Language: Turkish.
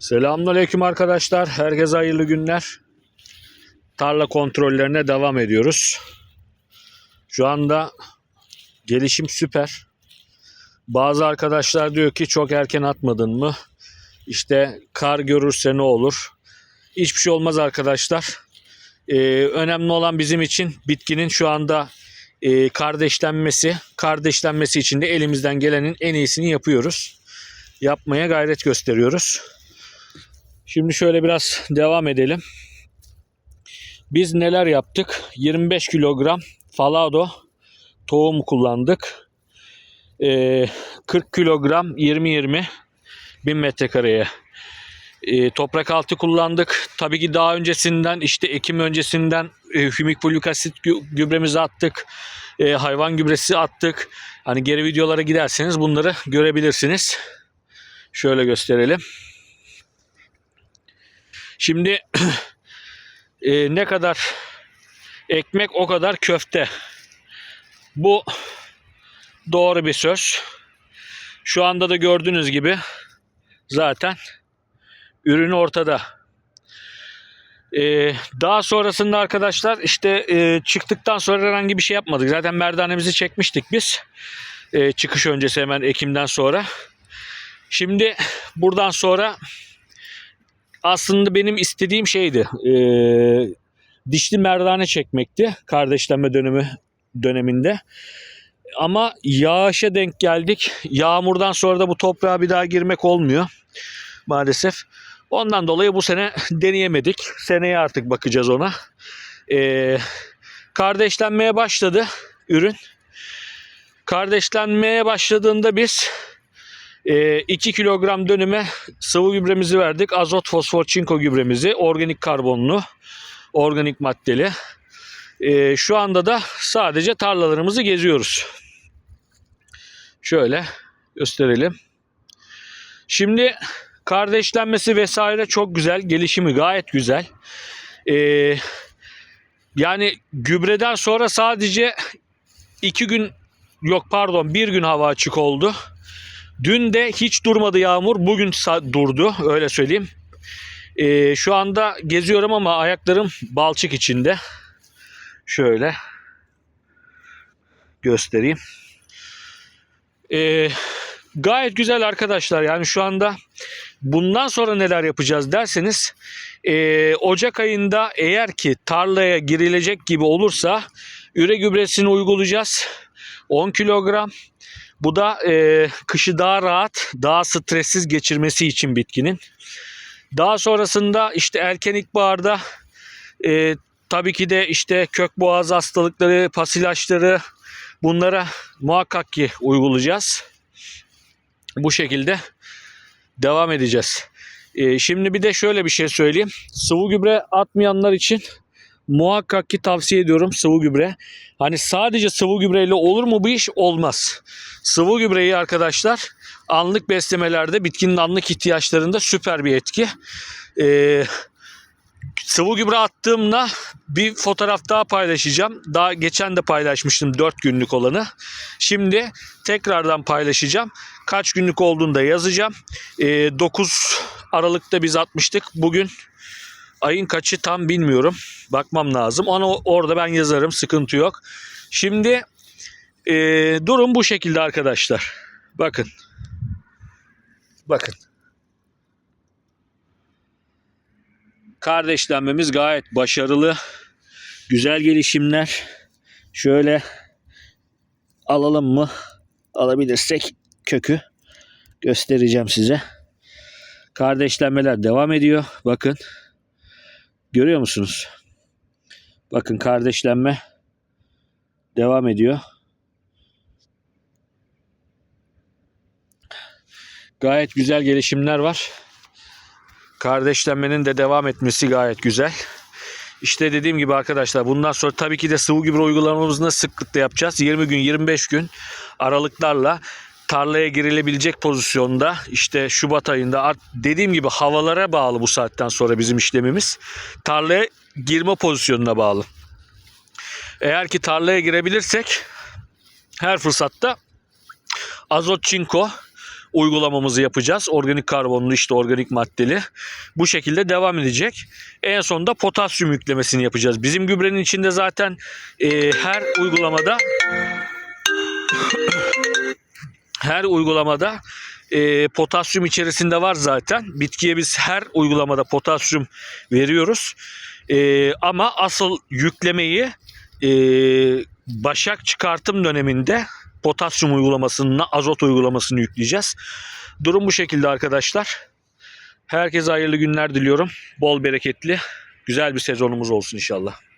Selamünaleyküm arkadaşlar. Herkese hayırlı günler. Tarla kontrollerine devam ediyoruz. Şu anda gelişim süper. Bazı arkadaşlar diyor ki çok erken atmadın mı? İşte kar görürse ne olur? Hiçbir şey olmaz arkadaşlar. Ee, önemli olan bizim için bitkinin şu anda e, kardeşlenmesi. Kardeşlenmesi için de elimizden gelenin en iyisini yapıyoruz. Yapmaya gayret gösteriyoruz. Şimdi şöyle biraz devam edelim. Biz neler yaptık? 25 kilogram falado tohum kullandık. Ee, 40 kilogram 20-20 bin metrekareye e, toprak altı kullandık. Tabii ki daha öncesinden işte Ekim öncesinden e, hümik asit gü- gübremizi attık. E, hayvan gübresi attık. Hani geri videolara giderseniz bunları görebilirsiniz. Şöyle gösterelim. Şimdi e, ne kadar ekmek o kadar köfte. Bu doğru bir söz. Şu anda da gördüğünüz gibi zaten ürün ortada. E, daha sonrasında arkadaşlar işte e, çıktıktan sonra herhangi bir şey yapmadık. Zaten merdanemizi çekmiştik biz. E, çıkış öncesi hemen Ekim'den sonra. Şimdi buradan sonra aslında benim istediğim şeydi. e, dişli merdane çekmekti kardeşlenme dönemi döneminde. Ama yağışa denk geldik. Yağmurdan sonra da bu toprağa bir daha girmek olmuyor maalesef. Ondan dolayı bu sene deneyemedik. Seneye artık bakacağız ona. E, kardeşlenmeye başladı ürün. Kardeşlenmeye başladığında biz 2 kilogram dönüme sıvı gübremizi verdik. Azot, fosfor, çinko gübremizi. Organik karbonlu, organik maddeli. Ee, şu anda da sadece tarlalarımızı geziyoruz. Şöyle gösterelim. Şimdi kardeşlenmesi vesaire çok güzel. Gelişimi gayet güzel. Ee, yani gübreden sonra sadece 2 gün yok pardon bir gün hava açık oldu. Dün de hiç durmadı yağmur. Bugün durdu. Öyle söyleyeyim. Ee, şu anda geziyorum ama ayaklarım balçık içinde. Şöyle göstereyim. Ee, gayet güzel arkadaşlar. Yani şu anda bundan sonra neler yapacağız derseniz ee, Ocak ayında eğer ki tarlaya girilecek gibi olursa üre gübresini uygulayacağız. 10 kilogram. Bu da e, kışı daha rahat, daha stressiz geçirmesi için bitkinin. Daha sonrasında işte erken ilkbaharda e, tabii ki de işte kök boğaz hastalıkları, pas ilaçları bunlara muhakkak ki uygulayacağız. Bu şekilde devam edeceğiz. E, şimdi bir de şöyle bir şey söyleyeyim. Sıvı gübre atmayanlar için muhakkak ki tavsiye ediyorum sıvı gübre. Hani sadece sıvı gübreyle olur mu bu iş? Olmaz. Sıvı gübreyi arkadaşlar anlık beslemelerde bitkinin anlık ihtiyaçlarında süper bir etki. Ee, sıvı gübre attığımda bir fotoğraf daha paylaşacağım. Daha geçen de paylaşmıştım 4 günlük olanı. Şimdi tekrardan paylaşacağım. Kaç günlük olduğunu da yazacağım. Ee, 9 Aralık'ta biz atmıştık. Bugün ayın kaçı tam bilmiyorum. Bakmam lazım. Onu orada ben yazarım. Sıkıntı yok. Şimdi e, durum bu şekilde arkadaşlar. Bakın. Bakın. Kardeşlenmemiz gayet başarılı. Güzel gelişimler. Şöyle alalım mı? Alabilirsek kökü göstereceğim size. Kardeşlenmeler devam ediyor. Bakın. Görüyor musunuz? Bakın kardeşlenme devam ediyor. Gayet güzel gelişimler var. Kardeşlenmenin de devam etmesi gayet güzel. İşte dediğim gibi arkadaşlar bundan sonra tabii ki de sıvı gübre uygulamamızı sıklıkla yapacağız. 20 gün 25 gün aralıklarla tarlaya girilebilecek pozisyonda işte Şubat ayında dediğim gibi havalara bağlı bu saatten sonra bizim işlemimiz. Tarlaya girme pozisyonuna bağlı. Eğer ki tarlaya girebilirsek her fırsatta azot çinko uygulamamızı yapacağız. Organik karbonlu işte organik maddeli. Bu şekilde devam edecek. En sonunda potasyum yüklemesini yapacağız. Bizim gübrenin içinde zaten e, her uygulamada her uygulamada e, potasyum içerisinde var zaten. Bitkiye biz her uygulamada potasyum veriyoruz. E, ama asıl yüklemeyi e, başak çıkartım döneminde potasyum uygulamasını, azot uygulamasını yükleyeceğiz. Durum bu şekilde arkadaşlar. Herkese hayırlı günler diliyorum. Bol bereketli, güzel bir sezonumuz olsun inşallah.